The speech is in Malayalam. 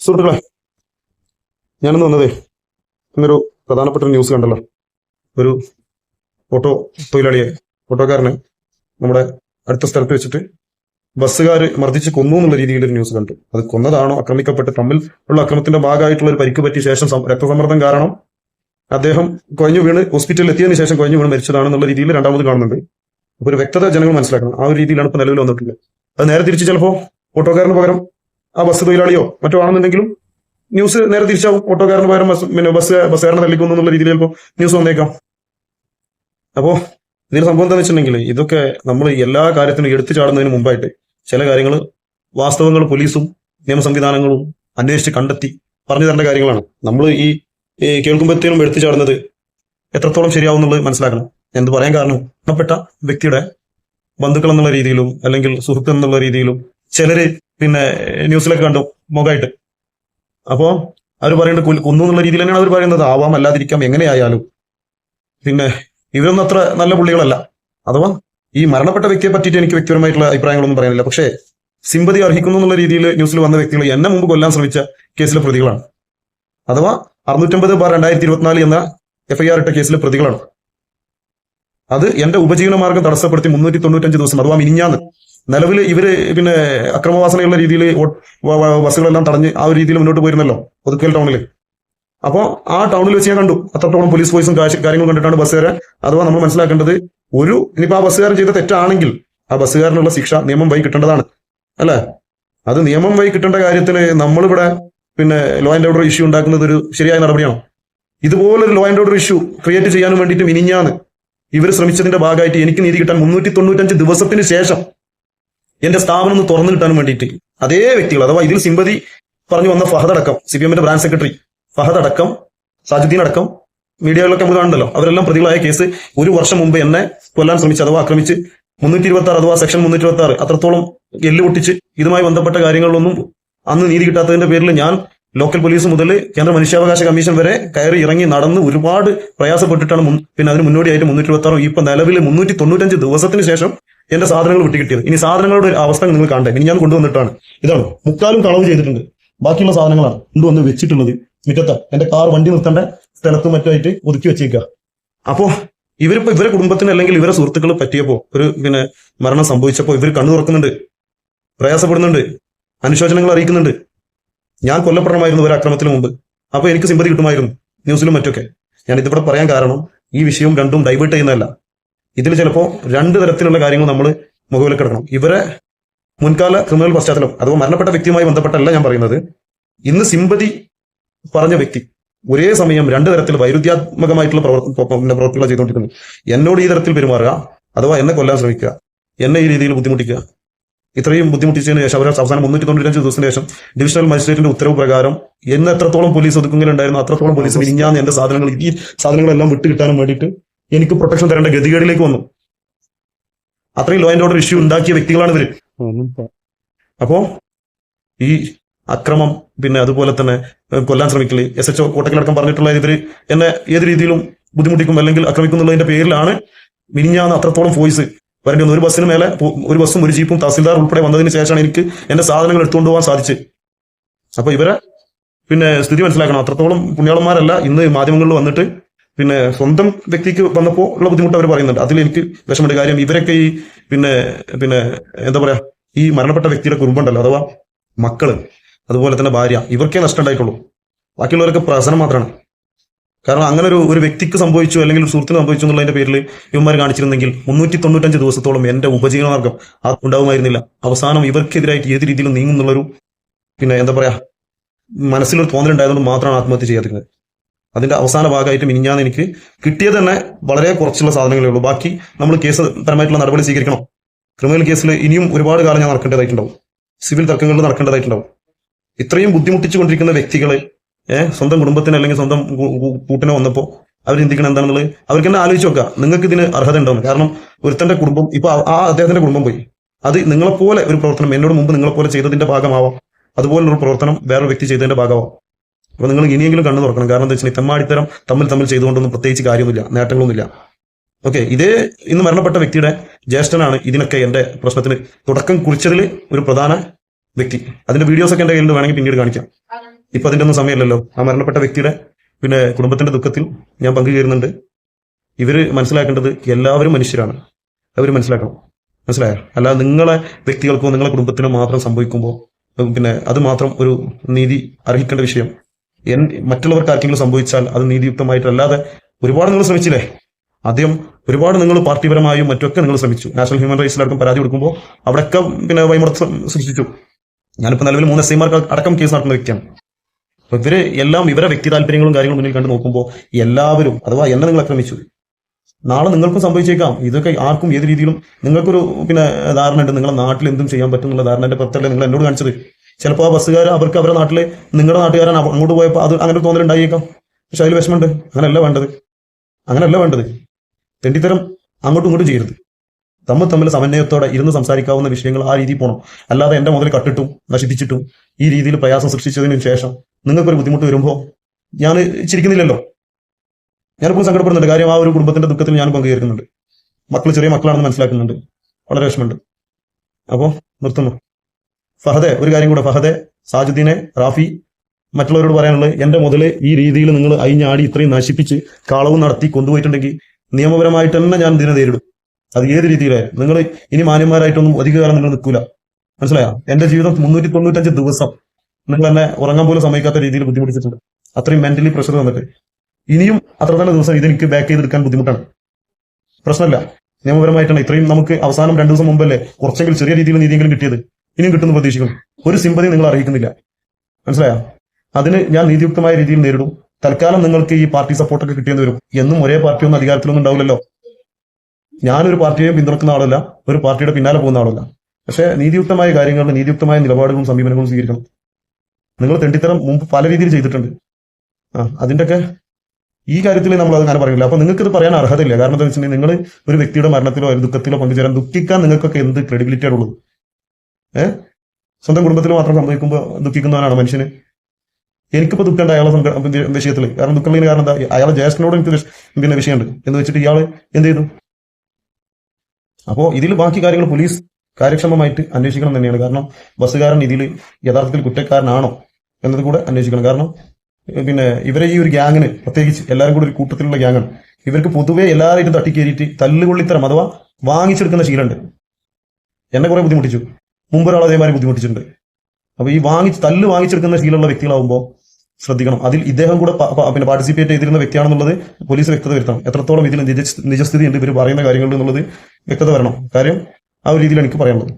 സുഹൃത്തുക്കളെ ഞാനിന്ന് വന്നതേ ഇന്നൊരു പ്രധാനപ്പെട്ട ന്യൂസ് കണ്ടല്ലോ. ഒരു ഓട്ടോ തൊഴിലാളിയെ ഓട്ടോക്കാരനെ നമ്മുടെ അടുത്ത സ്ഥലത്ത് വെച്ചിട്ട് ബസ്സുകാർ മർദ്ദിച്ച് കൊന്നു എന്നുള്ള രീതിയിൽ ഒരു ന്യൂസ് കണ്ടു. അത് കൊന്നതാണോ ആക്രമിക്കപ്പെട്ട് തമ്മിൽ ഉള്ള അക്രമത്തിന്റെ ഭാഗമായിട്ടുള്ള ഒരു പരിക്ക് പറ്റിയ ശേഷം രക്തസമ്മർദ്ദം കാരണം അദ്ദേഹം കുഴഞ്ഞു വീണ് ഹോസ്പിറ്റലിൽ എത്തിയതിനു ശേഷം കുഴഞ്ഞു വീണ് മരിച്ചതാണെന്നുള്ള രീതിയിൽ രണ്ടാമത് കാണുന്നുണ്ട്. അപ്പൊ ഒരു വ്യക്തത ജനങ്ങൾ മനസ്സിലാക്കണം. ആ ഒരു രീതിയിലാണ് ഇപ്പൊ നിലവിൽ വന്നിട്ടുള്ളത്. അത് നേരെ തിരിച്ച് ചിലപ്പോ ഓട്ടോക്കാരന് പകരം ആ ബസ് തൊഴിലാളിയോ മറ്റോ ആണെന്നുണ്ടെങ്കിലും ന്യൂസ് നേരെ തിരിച്ചാവും. ഓട്ടോക്കാരന് പകരം ബസ് പിന്നെ ബസ് ബസ്സുകാരനെ തള്ളിക്കുന്നു എന്നുള്ള രീതിയിൽ ചിലപ്പോൾ ന്യൂസ് വന്നേക്കാം. അപ്പോ ഇതിന് സംഭവം എന്താണെന്ന് വെച്ചിട്ടുണ്ടെങ്കിൽ ഇതൊക്കെ നമ്മൾ എല്ലാ കാര്യത്തിനും എടുത്തു ചാടുന്നതിന് മുമ്പായിട്ട് ചില കാര്യങ്ങൾ വാസ്തവങ്ങൾ പോലീസും നിയമ സംവിധാനങ്ങളും അന്വേഷിച്ച് കണ്ടെത്തി പറഞ്ഞു തരേണ്ട കാര്യങ്ങളാണ്. നമ്മൾ ഈ കേൾക്കുമ്പോഴത്തേനും എടുത്തു ചാടുന്നത് എത്രത്തോളം ശരിയാവും എന്നുള്ളത് മനസ്സിലാക്കണം. എന്ത് പറയാൻ കാരണം മരണപ്പെട്ട വ്യക്തിയുടെ ബന്ധുക്കൾ എന്നുള്ള രീതിയിലും അല്ലെങ്കിൽ സുഹൃത്ത് എന്നുള്ള രീതിയിലും ചിലര് പിന്നെ ന്യൂസിലൊക്കെ കണ്ടു മുഖമായിട്ട് അപ്പോ അവർ പറയുന്നത് കൊന്നു എന്നുള്ള രീതിയിൽ തന്നെയാണ് അവർ പറയുന്നത്. ആവാം അല്ലാതിരിക്കാം എങ്ങനെയായാലും. പിന്നെ ഇവരൊന്നും അത്ര നല്ല പുള്ളികളല്ല. അഥവാ ഈ മരണപ്പെട്ട വ്യക്തിയെ പറ്റിയിട്ട് എനിക്ക് വ്യക്തിപരമായിട്ടുള്ള അഭിപ്രായങ്ങളൊന്നും പറയാനില്ല. പക്ഷേ സിമ്പതി അർഹിക്കുന്നു എന്നുള്ള രീതിയിൽ ന്യൂസിൽ വന്ന വ്യക്തികൾ എന്നെ മുമ്പ് കൊല്ലാൻ ശ്രമിച്ച കേസിലെ പ്രതികളാണ്. അഥവാ അറുന്നൂറ്റമ്പത് ബാർ രണ്ടായിരത്തി ഇരുപത്തിനാല് എന്ന എഫ്ഐആർ ഇട്ട കേസിലെ പ്രതികളാണ്. അത് എന്റെ ഉപജീവന മാർഗം തടസ്സപ്പെടുത്തി മുന്നൂറ്റി തൊണ്ണൂറ്റഞ്ച് ദിവസം അഥവാ മിനിഞ്ഞാന്ന് നിലവിൽ ഇവർ പിന്നെ അക്രമവാസനയുള്ള രീതിയിൽ ബസ്സുകളെല്ലാം തടഞ്ഞ് ആ ഒരു രീതിയിൽ മുന്നോട്ട് പോയിരുന്നല്ലോ ഒതുക്കൽ ടൗണിൽ അപ്പോൾ ആ ടൗണിൽ വെച്ച് ഞാൻ കണ്ടു. അത്രത്തോളം പോലീസ് ഫോഴ്സും കാര്യങ്ങളും കണ്ടിട്ടാണ് ബസ്സുകാരെ. അഥവാ നമ്മൾ മനസ്സിലാക്കേണ്ടത് ഒരു ഇനിയിപ്പോൾ ആ ബസ്സുകാരൻ ചെയ്ത തെറ്റാണെങ്കിൽ ആ ബസ്സുകാരനുള്ള ശിക്ഷ നിയമം വഴി കിട്ടേണ്ടതാണ്. അല്ലേ? അത് നിയമം വഴി കിട്ടേണ്ട കാര്യത്തിൽ നമ്മളിവിടെ പിന്നെ ലോ ആൻഡ് ഓർഡർ ഇഷ്യൂ ഉണ്ടാക്കുന്നത് ഒരു ശരിയായ നടപടിയാണോ? ഇതുപോലൊരു law and order issue create ചെയ്യാനും വേണ്ടിയിട്ട് മിനിഞ്ഞാന്ന് ഇവർ ശ്രമിച്ചതിന്റെ ഭാഗമായിട്ട് എനിക്ക് നീതി കിട്ടാൻ മുന്നൂറ്റി തൊണ്ണൂറ്റഞ്ച് ദിവസത്തിന് ശേഷം എന്റെ സ്ഥാപനം ഒന്ന് തുറന്നു കിട്ടാൻ വേണ്ടിയിട്ട്. അതേ വ്യക്തികൾ അഥവാ ഇതിൽ സിമ്പതി പറഞ്ഞു വന്ന ഫഹദ് അടക്കം സി പി എമ്മിന്റെ ബ്രാഞ്ച് സെക്രട്ടറി ഫഹദ് അടക്കം സാജുദ്ദീൻ അടക്കം മീഡിയകളിലൊക്കെ നമുക്ക് കാണുന്നല്ലോ അവരെല്ലാം പ്രതികളായ കേസ് ഒരു വർഷം മുമ്പ് എന്നെ കൊല്ലാൻ ശ്രമിച്ചു അഥവാ ആക്രമിച്ച് മുന്നൂറ്റി ഇരുപത്തി ആറ് അഥവാ സെക്ഷൻ മുന്നൂറ്റി ഇരുപത്തി ആറ് അത്രത്തോളം എല്ല് പൊട്ടിച്ച് ഇതുമായി ബന്ധപ്പെട്ട കാര്യങ്ങളിലൊന്നും അന്ന് നീതി കിട്ടാത്തതിന്റെ പേരിൽ ഞാൻ ലോക്കൽ പോലീസ് മുതൽ കേന്ദ്ര മനുഷ്യാവകാശ കമ്മീഷൻ വരെ കയറി ഇറങ്ങി നടന്ന് ഒരുപാട് പ്രയാസപ്പെട്ടിട്ടാണ് പിന്നെ അതിന് മുന്നോടിയായിട്ട് മുന്നൂറ്റി ഇരുപത്തി ആറും ഇപ്പൊ നിലവിൽ മുന്നൂറ്റി തൊണ്ണൂറ്റഞ്ച് ദിവസത്തിന് ശേഷം എന്റെ സാധനങ്ങൾ വിട്ടുകിട്ടിയത് ഇനി സാധനങ്ങളുടെ അവസ്ഥ നിങ്ങൾ കണ്ടേ ഇനി ഞാൻ കൊണ്ടുവന്നിട്ടാണ്. ഇതാണ്. മുക്കാലും കളവ് ചെയ്തിട്ടുണ്ട്. ബാക്കിയുള്ള സാധനങ്ങളാണ് കൊണ്ടുവന്ന് വെച്ചിട്ടുള്ളത്. മിക്കത്ത എന്റെ കാർ വണ്ടി നിർത്തേണ്ട സ്ഥലത്തും മറ്റുമായിട്ട് ഒതുക്കി വെച്ചേക്കുക അപ്പോ ഇവരിപ്പോ ഇവരെ കുടുംബത്തിന് അല്ലെങ്കിൽ ഇവരെ സുഹൃത്തുക്കൾ പറ്റിയപ്പോ ഒരു പിന്നെ മരണം സംഭവിച്ചപ്പോ ഇവർ കണ്ണു തുറക്കുന്നുണ്ട്. പ്രയാസപ്പെടുന്നുണ്ട്. അനുശോചനങ്ങൾ അറിയിക്കുന്നുണ്ട്. ഞാൻ കൊല്ലപ്പെടണമായിരുന്നു ഒരു അക്രമത്തിന് മുമ്പ്. അപ്പൊ എനിക്ക് സിമ്പതി കിട്ടുമായിരുന്നു. ന്യൂസിലും മറ്റൊക്കെ. ഞാൻ ഇതിവിടെ പറയാൻ കാരണം ഈ വിഷയം രണ്ടും ഡൈവേർട്ട് ചെയ്യുന്നതല്ല. ഇതിൽ ചിലപ്പോൾ രണ്ട് തരത്തിലുള്ള കാര്യങ്ങൾ നമ്മൾ മുഖവിലക്കെടുക്കണം. ഇവരെ മുൻകാല ക്രിമിനൽ പശ്ചാത്തലം അഥവാ മരണപ്പെട്ട വ്യക്തിയുമായി ബന്ധപ്പെട്ടല്ല ഞാൻ പറയുന്നത്. ഇന്ന് സിമ്പതി പറഞ്ഞ വ്യക്തി ഒരേ സമയം രണ്ട് തരത്തിൽ വൈരുദ്ധ്യാത്മകമായിട്ടുള്ള പ്രവൃത്തികൾ ചെയ്തുകൊണ്ടിരിക്കുന്നു എന്നോട് ഈ തരത്തിൽ പെരുമാറുക അഥവാ എന്നെ കൊല്ലാൻ ശ്രമിക്കുക എന്നെ ഈ രീതിയിൽ ബുദ്ധിമുട്ടിക്കുക. ഇത്രയും ബുദ്ധിമുട്ടിച്ചതിന് ശേഷം അവർ അവസാനം മുന്നൂറ്റി തൊണ്ണൂറ്റഞ്ച് ദിവസത്തിന് ശേഷം ഡിവിഷണൽ മജിസ്ട്രേറ്റിന്റെ ഉത്തരവ് പ്രകാരം എന്ന് എത്രത്തോളം പോലീസ് ഒതുക്കുന്നുണ്ടായിരുന്നു അത്രത്തോളം പോലീസ് വിരിഞ്ഞാന്ന് എന്റെ സാധനങ്ങൾ ഈ സാധനങ്ങളെല്ലാം വിട്ടുകിട്ടാനും വേണ്ടിയിട്ട് എനിക്ക് പ്രൊട്ടക്ഷൻ തരേണ്ട ഗതികേടിലേക്ക് വന്നു. അത്രയും ലോ ആൻഡ് ഓർഡർ ഇഷ്യൂ ഉണ്ടാക്കിയ വ്യക്തികളാണ് ഇവർ. അപ്പോ ഈ അക്രമം പിന്നെ അതുപോലെ തന്നെ കൊല്ലാൻ ശ്രമിക്കൽ എസ് എച്ച് ഒ കോട്ടക്കലടക്കം പറഞ്ഞിട്ടുള്ള ഇവർ എന്നെ ഏത് രീതിയിലും ബുദ്ധിമുട്ടിക്കും അല്ലെങ്കിൽ ആക്രമിക്കുന്നുള്ളതിന്റെ പേരിലാണ് മിനിഞ്ഞാന്ന് അത്രത്തോളം ഫോയിസ് വരേണ്ടി വന്നു ഒരു ബസ്സിന് മേലെ ഒരു ബസ്സും ഒരു ജീപ്പും തഹസിൽദാർ ഉൾപ്പെടെ വന്നതിന് ശേഷമാണ് എനിക്ക് എന്റെ സാധനങ്ങൾ എടുത്തുകൊണ്ട് പോകാൻ സാധിച്ചത്. അപ്പൊ ഇവരെ പിന്നെ സ്ഥിതി മനസ്സിലാക്കണം. അത്രത്തോളം പുണ്യാളന്മാരല്ല. ഇന്ന് മാധ്യമങ്ങളിൽ വന്നിട്ട് പിന്നെ സ്വന്തം വ്യക്തിക്ക് വന്നപ്പോൾ ഉള്ള ബുദ്ധിമുട്ട് അവർ പറയുന്നുണ്ട്. അതിൽ എനിക്ക് വിഷമമുണ്ട്. കാര്യം ഇവരൊക്കെ ഈ പിന്നെ പിന്നെ എന്താ പറയാ ഈ മരണപ്പെട്ട വ്യക്തിയുടെ കുടുംബമുണ്ടല്ലോ അഥവാ മക്കൾ അതുപോലെ തന്നെ ഭാര്യ ഇവർക്കേ നഷ്ടം ഉണ്ടായിട്ടുള്ളൂ. ബാക്കിയുള്ളവരൊക്കെ പ്രസനം മാത്രമാണ്. കാരണം അങ്ങനെ ഒരു ഒരു വ്യക്തിക്ക് സംഭവിച്ചു അല്ലെങ്കിൽ സുഹൃത്തിന് സംഭവിച്ചു എന്നുള്ളതിന്റെ പേരിൽ ഇവന്മാർ കാണിച്ചിരുന്നെങ്കിൽ മുന്നൂറ്റി തൊണ്ണൂറ്റഞ്ച് ദിവസത്തോളം എന്റെ ഉപജീവനമാർഗം ആ ഉണ്ടാവുമായിരുന്നില്ല. അവസാനം ഇവർക്കെതിരായിട്ട് ഏത് രീതിയിലും നീങ്ങും എന്നുള്ളൊരു പിന്നെ എന്താ പറയാ മനസ്സിലൊരു തോന്നലുണ്ടായതുകൊണ്ട് മാത്രമാണ് ആത്മഹത്യ ചെയ്യാതിരുന്നത്. അതിന്റെ അവസാന ഭാഗമായിട്ട് മിനിഞ്ഞാന്ന് എനിക്ക് കിട്ടിയത് തന്നെ വളരെ കുറച്ചുള്ള സാധനങ്ങളേ ഉള്ളൂ. ബാക്കി നമ്മൾ കേസ് പരമായിട്ടുള്ള നടപടി സ്വീകരിക്കണം. ക്രിമിനൽ കേസിൽ ഇനിയും ഒരുപാട് കാലം ഞാൻ നടക്കേണ്ടതായിട്ടുണ്ടാവും. സിവിൽ തർക്കങ്ങളിൽ നടക്കേണ്ടതായിട്ടുണ്ടാവും. ഇത്രയും ബുദ്ധിമുട്ടിച്ചുകൊണ്ടിരിക്കുന്ന വ്യക്തികളെ ഏഹ് സ്വന്തം കുടുംബത്തിന് അല്ലെങ്കിൽ സ്വന്തം കൂട്ടിനെ വന്നപ്പോൾ അവർ ചിന്തിക്കണം എന്താണെന്നുള്ളത് അവർക്ക് തന്നെ ആലോചിച്ച് നോക്കുക. നിങ്ങൾക്ക് ഇതിന് അർഹത ഉണ്ടാവും കാരണം ഒരുത്തന്റെ കുടുംബം ഇപ്പൊ ആ- അദ്ദേഹത്തിന്റെ കുടുംബം പോയി. അത് നിങ്ങളെപ്പോലെ ഒരു പ്രവർത്തനം എന്നോട് മുമ്പ് നിങ്ങളെപ്പോലെ ചെയ്തതിന്റെ ഭാഗമാവാം. അതുപോലൊരു പ്രവർത്തനം വേറൊരു വ്യക്തി ചെയ്തതിന്റെ ഭാഗമാവാം. അപ്പൊ നിങ്ങൾ ഇനിയെങ്കിലും കണ്ണു തുറക്കണം. കാരണം എന്താ വെച്ചാൽ തെമ്മാടിത്തരം തമ്മിൽ തമ്മിൽ ചെയ്തുകൊണ്ടൊന്നും പ്രത്യേകിച്ച് കാര്യമൊന്നുമില്ല. നേട്ടങ്ങളൊന്നുമില്ല. ഓക്കെ ഇതേ ഇന്ന് മരണപ്പെട്ട വ്യക്തിയുടെ ജ്യേഷ്ഠനാണ് ഇതിനൊക്കെ എന്റെ പ്രശ്നത്തിന് തുടക്കം കുറിച്ചതിൽ ഒരു പ്രധാന വ്യക്തി. അതിന്റെ വീഡിയോസ് ഒക്കെ എന്റെ കയ്യിൽ വേണമെങ്കിൽ പിന്നീട് കാണിക്കാം. ഇപ്പൊ അതിന്റെ ഒന്നും സമയമില്ലല്ലോ. ആ മരണപ്പെട്ട വ്യക്തിയുടെ പിന്നെ കുടുംബത്തിന്റെ ദുഃഖത്തിൽ ഞാൻ പങ്കുചേരുന്നുണ്ട് ഇവർ മനസ്സിലാക്കേണ്ടത് എല്ലാവരും മനുഷ്യരാണ്. അവർ മനസ്സിലാക്കണം. മനസ്സിലായോ? അല്ലാതെ നിങ്ങളെ വ്യക്തികൾക്കോ നിങ്ങളെ കുടുംബത്തിനോ മാത്രം സംഭവിക്കുമ്പോൾ പിന്നെ അത് മാത്രം ഒരു നീതി അർഹിക്കേണ്ട വിഷയം മറ്റുള്ളവർക്ക് ആർക്കെങ്കിലും സംഭവിച്ചാൽ അത് നീതിയുക്തമായിട്ടല്ലാതെ ഒരുപാട് നിങ്ങൾ ശ്രമിച്ചില്ലേ? ആദ്യം ഒരുപാട് നിങ്ങൾ പാർട്ടിപരമായും മറ്റൊക്കെ നിങ്ങൾ ശ്രമിച്ചു. നാഷണൽ ഹ്യൂമൻ റൈറ്റ്സിലടക്കം പരാതി കൊടുക്കുമ്പോൾ അവിടെയൊക്കെ പിന്നെ വൈമുറത്ത് സൃഷ്ടിച്ചു ഞാനിപ്പോൾ നിലവിൽ മൂന്ന് എസ് ഐമാർക്ക് അടക്കം കേസ് നടക്കുന്ന വ്യക്തിയാണ്. അപ്പൊ ഇവർ എല്ലാം ഇവരെ വ്യക്തി താല്പര്യങ്ങളും കാര്യങ്ങളും മുന്നിൽ കണ്ട് നോക്കുമ്പോൾ എല്ലാവരും അഥവാ എന്നെ നിങ്ങൾ ആക്രമിച്ചു. നാളെ നിങ്ങൾക്കും സംഭവിച്ചേക്കാം. ഇതൊക്കെ ആർക്കും ഏത് രീതിയിലും നിങ്ങൾക്കൊരു പിന്നെ ധാരണ ഉണ്ട് നിങ്ങളെ നാട്ടിൽ എന്തും ചെയ്യാൻ പറ്റും എന്നുള്ള ധാരണ എന്റെ പുറത്തല്ലേ നിങ്ങൾ എന്നോട് കാണിച്ചത്? ചിലപ്പോൾ ആ ബസ്സുകാർ അവർക്ക് അവരുടെ നാട്ടിൽ നിങ്ങളുടെ നാട്ടുകാരൻ അങ്ങോട്ട് പോയപ്പോൾ അത് അങ്ങനെ തോന്നലുണ്ടായേക്കാം പക്ഷെ അതിൽ വിഷമമുണ്ട്. അങ്ങനെയല്ല വേണ്ടത്. അങ്ങനെയല്ല വേണ്ടത്. തെണ്ടിത്തരം അങ്ങോട്ടും ഇങ്ങോട്ടും ചെയ്യരുത്. തമ്മിൽ തമ്മിൽ സമന്വയത്തോടെ ഇരുന്ന് സംസാരിക്കാവുന്ന വിഷയങ്ങൾ ആ രീതിയിൽ പോകണം അല്ലാതെ എന്റെ മുതൽ കട്ടിട്ടും നശിപ്പിച്ചിട്ടും ഈ രീതിയിൽ പ്രയാസം സൃഷ്ടിച്ചതിന് ശേഷം നിങ്ങൾക്കൊരു ബുദ്ധിമുട്ട് വരുമ്പോൾ ഞാൻ ചിരിക്കുന്നില്ലല്ലോ. ഞാനിപ്പോൾ സങ്കടപ്പെടുന്നുണ്ട്. കാര്യം ആ ഒരു കുടുംബത്തിന്റെ ദുഃഖത്തിൽ ഞാൻ പങ്കുചേരുന്നുണ്ട്. മക്കൾ ചെറിയ മക്കളാണെന്ന് മനസ്സിലാക്കുന്നുണ്ട്. വളരെ വിഷമമുണ്ട്. അപ്പോൾ നിർത്തുന്നു. ഫഹദെ ഒരു കാര്യം കൂടെ ഫഹദെ സാജുദ്ദീനെ റാഫി മറ്റുള്ളവരോട് പറയാനുള്ളത് എന്റെ മുതൽ ഈ രീതിയിൽ നിങ്ങൾ അയിഞ്ഞാടി ഇത്രയും നശിപ്പിച്ച് കളവും നടത്തി കൊണ്ടുപോയിട്ടുണ്ടെങ്കിൽ നിയമപരമായിട്ട് തന്നെ ഞാൻ ഇതിനെ നേരിടും. അത് ഏത് രീതിയിലായാലും നിങ്ങൾ ഇനി മാന്യന്മാരായിട്ടൊന്നും അധിക കാലം നിങ്ങൾ നിൽക്കൂല. മനസ്സിലായോ? എന്റെ ജീവിതം മുന്നൂറ്റി തൊണ്ണൂറ്റഞ്ച് ദിവസം നിങ്ങൾ എന്നെ ഉറങ്ങാൻ പോലും സമ്മതിക്കാത്ത രീതിയിൽ ബുദ്ധിമുട്ടിച്ചിട്ടുണ്ട്. അത്രയും മെന്റലി പ്രഷർ തന്നിട്ട്. ഇനിയും അത്ര തന്നെ ദിവസം ഇതെനിക്ക് ബാക്ക് ചെയ്തെടുക്കാൻ ബുദ്ധിമുട്ടാണ്. പ്രശ്നമല്ല. നിയമപരമായിട്ടാണ് ഇത്രയും നമുക്ക് അവസാനം രണ്ടു ദിവസം മുമ്പല്ലേ കുറച്ചെങ്കിലും ചെറിയ രീതിയിൽ നീതിയെങ്കിലും കിട്ടിയത്? ഇനിയും കിട്ടുന്നു പ്രതീക്ഷിക്കുന്നു. ഒരു സിമ്പതി നിങ്ങൾ അറിയിക്കുന്നില്ല. മനസ്സിലായോ? അതിന് ഞാൻ നീതിയുക്തമായ രീതിയിൽ നേരിടും. തൽക്കാലം നിങ്ങൾക്ക് ഈ പാർട്ടി സപ്പോർട്ടൊക്കെ കിട്ടിയെന്ന് വരും. എന്നും ഒരേ പാർട്ടിയൊന്നും അധികാരത്തിലൊന്നും ഉണ്ടാവില്ലല്ലോ. ഞാനൊരു പാർട്ടിയെയും പിന്തുണക്കുന്ന ആളല്ല. ഒരു പാർട്ടിയുടെ പിന്നാലെ പോകുന്ന ആളല്ല. പക്ഷേ നീതിയുക്തമായ കാര്യങ്ങളിൽ നീതിയുക്തമായ നിലപാടുകളും സമീപനങ്ങളും സ്വീകരിക്കണം. നിങ്ങൾ തെണ്ടിത്തരം മുമ്പ് പല രീതിയിൽ ചെയ്തിട്ടുണ്ട്. ആ അതിന്റെയൊക്കെ ഈ കാര്യത്തിൽ നമ്മൾ അത് അങ്ങനെ പറയില്ല അപ്പൊ നിങ്ങൾക്ക് ഇത് പറയാൻ അർഹതയില്ല. കാരണം എന്താ വെച്ചിട്ടുണ്ടെങ്കിൽ നിങ്ങൾ ഒരു വ്യക്തിയുടെ മരണത്തിലോ ഒരു ദുഃഖത്തിലോ പങ്കുചേരാൻ ദുഃഖിക്കാൻ നിങ്ങൾക്കൊക്കെ എന്ത് ക്രെഡിബിലിറ്റി ഉള്ളത് ഏഹ് സ്വന്തം കുടുംബത്തിൽ മാത്രം സംഭവിക്കുമ്പോൾ ദുഃഖിക്കുന്നവനാണ് മനുഷ്യന്? എനിക്കിപ്പോൾ ദുഃഖമുണ്ട് അയാളെ വിഷയത്തിൽ കാരണം ദുഃഖമുള്ളതിന് കാരണം എന്താ? അയാളെ ജ്യേഷ്ഠനോട് എനിക്ക് പിന്നെ വിഷയമുണ്ട്. എന്ന് വെച്ചിട്ട് ഇയാൾ എന്ത് ചെയ്തു? അപ്പോൾ ഇതിൽ ബാക്കി കാര്യങ്ങൾ പോലീസ് കാര്യക്ഷമമായിട്ട് അന്വേഷിക്കണം തന്നെയാണ്. കാരണം ബസ്സുകാരൻ ഇതിൽ യഥാർത്ഥത്തിൽ കുറ്റക്കാരനാണോ എന്നത് കൂടെ അന്വേഷിക്കണം. കാരണം പിന്നെ ഇവരെ ഈ ഒരു ഗ്യാങ്ങിന് പ്രത്യേകിച്ച് എല്ലാവരും കൂടി ഒരു കൂട്ടത്തിലുള്ള ഗ്യാങ്ങാണ്. ഇവർക്ക് പൊതുവെ എല്ലാവരും തട്ടിക്കേറിയിട്ട് തല്ലുകൊള്ളിത്തരം അഥവാ വാങ്ങിച്ചെടുക്കുന്ന ശീലമുണ്ട്. എന്നെ കുറെ ബുദ്ധിമുട്ടിച്ചു. മുമ്പ് ഒരാൾ അതേമാതിരി ബുദ്ധിമുട്ടിച്ചിട്ടുണ്ട്. അപ്പൊ ഈ വാങ്ങി തല്ല് വാങ്ങിച്ചെടുക്കുന്ന ശീലമുള്ള വ്യക്തികളാവുമ്പോൾ ശ്രദ്ധിക്കണം. അതിൽ ഇദ്ദേഹം കൂടെ പിന്നെ പാർട്ടിസിപ്പേറ്റ് ചെയ്തിരുന്ന വ്യക്തിയാണെന്നുള്ളത് പോലീസ് വ്യക്തത വരുത്തണം. എത്രത്തോളം ഇതിൽ നിജ നിജസ്ഥിതി ഉണ്ട് ഇവർ പറയുന്ന കാര്യങ്ങളിൽ എന്നുള്ളത് വ്യക്തത വരണം. കാര്യം ആ ഒരു രീതിയിൽ എനിക്ക് പറയാനുള്ളത്.